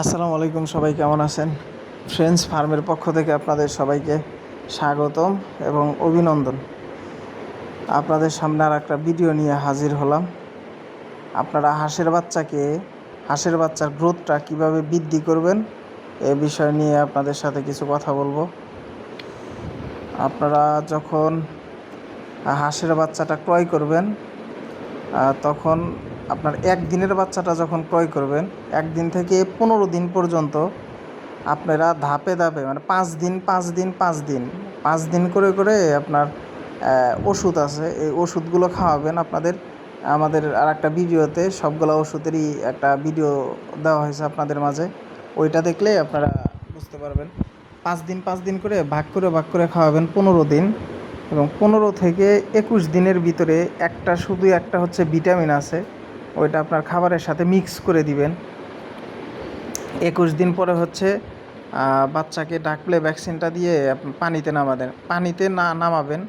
আসসালামু আলাইকুম, সবাই কেমন আছেন? ফ্রেন্ডস ফার্মের পক্ষ থেকে আপনাদের সবাইকে স্বাগতম এবং অভিনন্দন। আপনাদের সামনে আর একটা ভিডিও নিয়ে হাজির হলাম। আপনারা হাঁসের বাচ্চাকে, হাঁসের বাচ্চার গ্রোথটা কীভাবে বৃদ্ধি করবেন, এ বিষয় নিয়ে আপনাদের সাথে কিছু কথা বলব। আপনারা যখন হাঁসের বাচ্চাটা ক্রয় করবেন তখন আপনার একদিনের বাচ্চাটা যখন ক্রয় করবেন, একদিন থেকে পনেরো দিন পর্যন্ত আপনারা ধাপে ধাপে মানে পাঁচ দিন পাঁচ দিন পাঁচ দিন পাঁচ দিন করে করে আপনার ওষুধ আছে। এই ওষুধগুলো খাওয়াবেন আপনাদের। আমাদের আর একটা ভিডিওতে সবগুলো ওষুধেরই একটা ভিডিও দেওয়া হয়েছে আপনাদের মাঝে। ওইটা দেখলে আপনারা বুঝতে পারবেন। পাঁচ দিন পাঁচ দিন করে ভাগ করে ভাগ করে খাওয়াবেন পনেরো দিন। এবং পনেরো থেকে একুশ দিনের ভিতরে একটা, শুধু একটা হচ্ছে ভিটামিন আছে, ওইটা আপনার খাবারের সাথে মিক্স করে দিবেন। একুশ দিন পরে হচ্ছে বাচ্চাকে ডাকলে ভ্যাকসিনটা দিয়ে পানিতে নামাবেন। পানিতে না নামাবেন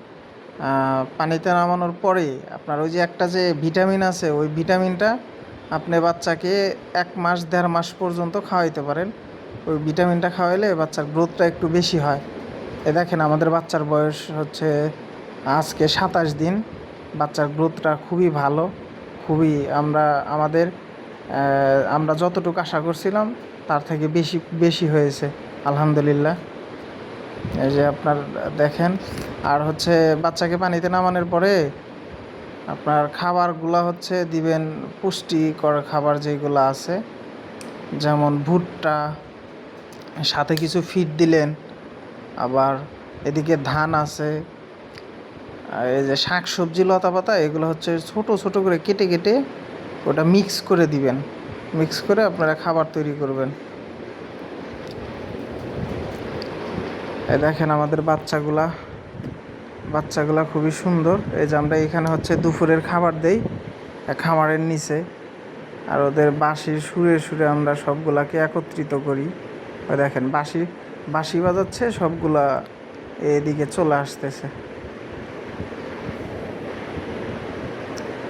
পানিতে নামানোর পরে আপনার ওই যে একটা যে ভিটামিন আছে, ওই ভিটামিনটা আপনি বাচ্চাকে এক মাস, দেড় মাস পর্যন্ত খাওয়াইতে পারেন। ওই ভিটামিনটা খাওয়াইলে বাচ্চার গ্রোথটা একটু বেশি হয়। এ দেখেন, আমাদের বাচ্চার বয়স হচ্ছে আজকে সাতাশ দিন। বাচ্চার গ্রোথটা খুবই ভালো, খুবই আমরা, আমাদের আমরা যতটুকু আশা করছিলাম, তার থেকে বেশি বেশি হয়েছে, আলহামদুলিল্লাহ। এই যে আপনার, দেখেন, আর হচ্ছে বাচ্চাকে পানিতে নামানোর পরে আপনার খাবারগুলো হচ্ছে দিবেন পুষ্টিকর খাবার যেগুলো আছে, যেমন ভুট্টা, সাথে কিছু ফিড দিলেন আবার এদিকে ধান আছে এই যে শাক সবজি লতা পাতা এগুলো হচ্ছে ছোট ছোট করে কেটে কেটে ওটা মিক্স করে দিবেন। মিক্স করে আপনারা খাবার তৈরি করবেন। এই দেখেন আমাদের বাচ্চাগুলা। বাচ্চাগুলা খুবই সুন্দর। এই যে আমরা এখানে হচ্ছে দুপুরের খাবার দেই, খামারের নিচে। আর ওদের বাঁশির সুরে সুরে আমরা সবগুলাকে একত্রিত করি। দেখেন বাঁশি বাঁশি বাজাচ্ছে, সবগুলা এদিকে চলে আসতেছে।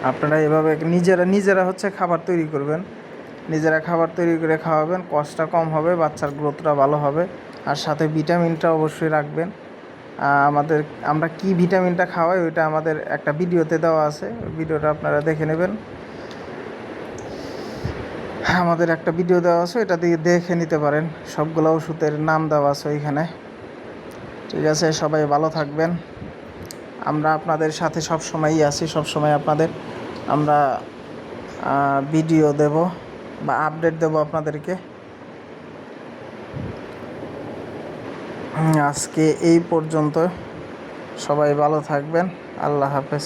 আপনারা এভাবে নিজেরা নিজেরা হচ্ছে খাবার তৈরি করবেন। নিজেরা খাবার তৈরি করে খাওয়াবেন, কষ্টটা কম হবে, বাচ্চার গ্রোথটা ভালো হবে। আর সাথে ভিটামিনটা অবশ্যই রাখবেন। আমাদের, আমরা কি ভিটামিনটা খাওয়াই ওইটা আমাদের একটা ভিডিওতে দেওয়া আছে, ভিডিওটা আপনারা দেখে নেবেন। আমাদের একটা ভিডিও দেওয়া আছে, এটা দিয়ে দেখে নিতে পারেন। সবগুলো ওষুধের নাম দেওয়া আছে ওইখানে। ঠিক আছে, সবাই ভালো থাকবেন। আমরা আপনাদের সাথে সব সময়ই আছি সব সময় আপনাদের আমরা ভিডিও দেব বা আপডেট দেব আপনাদেরকে। আজকে এই পর্যন্ত সবাই ভালো থাকবেন। আল্লাহ হাফেজ।